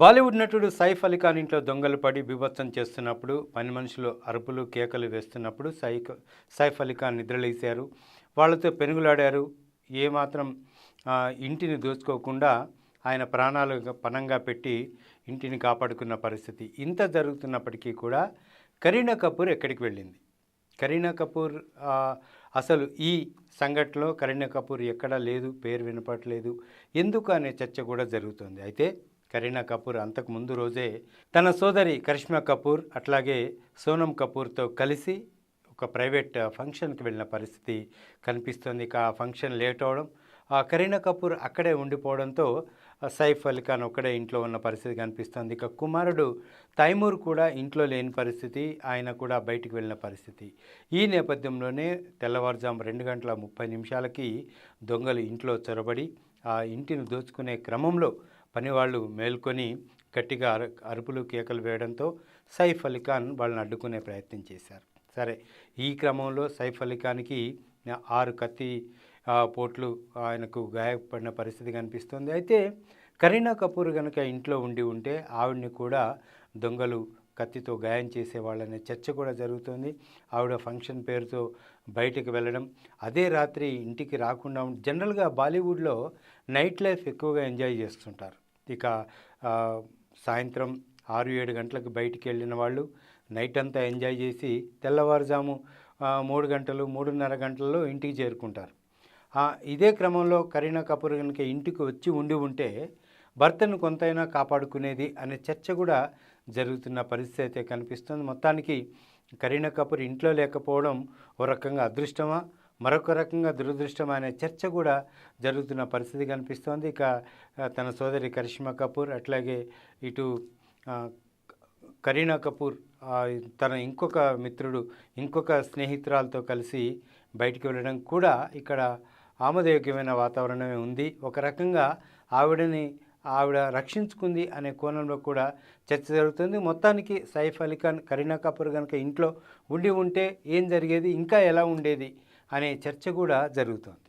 బాలీవుడ్ నటుడు సైఫ్ అలీ ఖాన్ ఇంట్లో దొంగలు పడి బీభత్సం చేస్తున్నప్పుడు పని మనుషులు అరుపులు కేకలు వేస్తున్నప్పుడు సైక్ సైఫ్ అలీ ఖాన్ నిద్రలేశారు. వాళ్ళతో పెనుగులాడారు. ఏమాత్రం ఇంటిని దోచుకోకుండా ఆయన ప్రాణాలు పణంగా పెట్టి ఇంటిని కాపాడుకున్న పరిస్థితి. ఇంత జరుగుతున్నప్పటికీ కూడా కరీనా కపూర్ ఎక్కడికి వెళ్ళింది? కరీనా కపూర్ అసలు ఈ సంఘటనలో కరీనా కపూర్ ఎక్కడా లేదు పేరు వినపట్లేదు ఎందుకు అనే చర్చ కూడా జరుగుతుంది. అయితే కరీనా కపూర్ అంతకు ముందు రోజే తన సోదరి కరిష్మా కపూర్ అట్లాగే సోనం కపూర్తో కలిసి ఒక ప్రైవేట్ ఫంక్షన్కి వెళ్ళిన పరిస్థితి కనిపిస్తుంది. ఆ ఫంక్షన్ లేట్ అవడం ఆ కరీనా కపూర్ అక్కడే ఉండిపోవడంతో సైఫ్ అలీ ఖాన్ ఒక్కడే ఇంట్లో ఉన్న పరిస్థితి కనిపిస్తుంది. ఇక కుమారుడు తైమూర్ కూడా ఇంట్లో లేని పరిస్థితి ఆయన కూడా బయటికి వెళ్ళిన పరిస్థితి. ఈ నేపథ్యంలోనే తెల్లవారుజాము రెండు గంటల ముప్పై నిమిషాలకి దొంగలు ఇంట్లో చొరబడి ఆ ఇంటిని దోచుకునే క్రమంలో పనివాళ్ళు మేల్కొని గట్టిగా అర అరుపులు కేకలు వేయడంతో సైఫ్ అలీ ఖాన్ వాళ్ళని అడ్డుకునే ప్రయత్నం చేశారు. సరే ఈ క్రమంలో సైఫ్ అలీ ఖాన్కి ఆరు కత్తి పోట్లు ఆయనకు గాయపడిన పరిస్థితి కనిపిస్తుంది. అయితే కరీనా కపూర్ కనుక ఇంట్లో ఉండి ఉంటే ఆవిడ్ని కూడా దొంగలు కత్తితో గాయం చేసేవాళ్ళనే చర్చ కూడా జరుగుతుంది. ఆవిడ ఫంక్షన్ పేరుతో బయటకు వెళ్ళడం అదే రాత్రి ఇంటికి రాకుండా జనరల్గా బాలీవుడ్లో నైట్ లైఫ్ ఎక్కువగా ఎంజాయ్ చేస్తుంటారు. ఇక సాయంత్రం ఆరు ఏడు గంటలకు బయటికి వెళ్ళిన వాళ్ళు నైట్ అంతా ఎంజాయ్ చేసి తెల్లవారుజాము మూడు గంటలు మూడున్నర గంటల్లో ఇంటికి చేరుకుంటారు. ఇదే క్రమంలో కరీనా కపూర్ కనుక ఇంటికి వచ్చి ఉండి ఉంటే భర్తను కొంతైనా కాపాడుకునేది అనే చర్చ కూడా జరుగుతున్న పరిస్థితి అయితే కనిపిస్తుంది. మొత్తానికి కరీనా కపూర్ ఇంట్లో లేకపోవడం ఓ రకంగా అదృష్టమా? మరొక రకంగా దురదృష్టం అనే చర్చ కూడా జరుగుతున్న పరిస్థితి కనిపిస్తోంది. ఇక తన సోదరి కరిష్మా కపూర్ అట్లాగే ఇటు కరీనా కపూర్ తన ఇంకొక మిత్రుడు ఇంకొక స్నేహితురాలతో కలిసి బయటికి వెళ్ళడం కూడా ఇక్కడ ఆమోదయోగ్యమైన వాతావరణమే ఉంది. ఒక రకంగా ఆవిడని ఆవిడ రక్షించుకుంది అనే కోణంలో కూడా చర్చ జరుగుతుంది. మొత్తానికి సైఫ్ అలీ ఖాన్ కరీనా కపూర్ కనుక ఇంట్లో ఉండి ఉంటే ఏం జరిగేది ఇంకా ఎలా ఉండేది అనే చర్చ కూడా జరుగుతోంది.